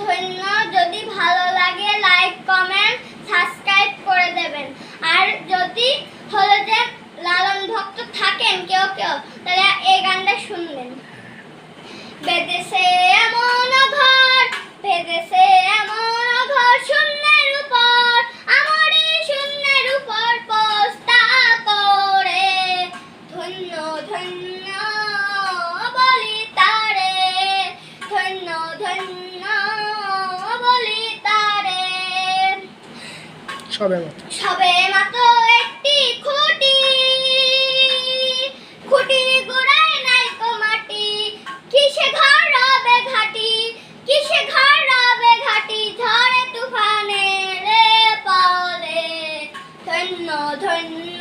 ধন্য। যদি ভালো লাগে লাইক কমেন্ট সাবস্ক্রাইব করে দেবেন। আর যদি হলো যে লালন ভক্ত থাকেন কেউ কেউ, তাহলে এই গানটা শুনবেন। বেদেশে এমন ঘর, বেদেশে এমন ঘর, শূন্যের উপর, আমারই শূন্যের উপর পোস্তা করে ধন্য ধন্য। সবে মাত্র সবে মাত্র একটি খুঁটি। গোড়ায় নাই মাটি। কিসে ঘর রবে ঘাটি? কিসে ঘর রবে ঘাটি? ঝড়ে তুফানে রে ধন্য ধন্য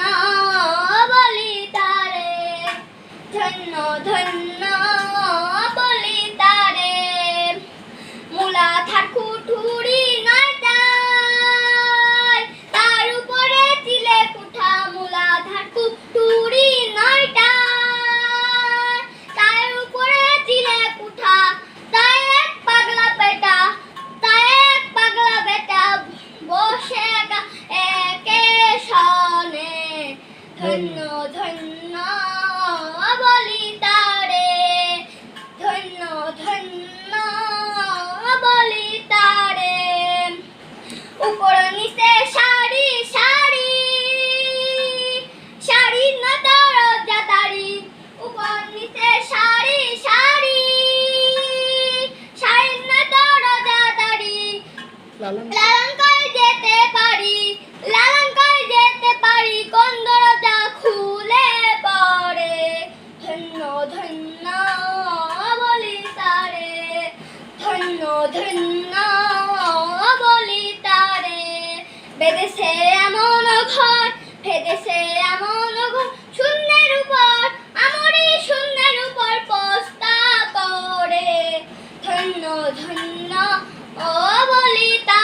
বলি তারে। ধন্য ধন্য ধন্য ধন্য বলি তারে। ধন্য ধন্য বলি তারে। উপর নিচে শাড়ি শাড়ি। শাড়ি না তারি উপর নিচে শাড়ি শাড়ি। শাড়ি না তারি লালন লালন করে যেতে পারি লালন করে যেতে পারি কোন solita.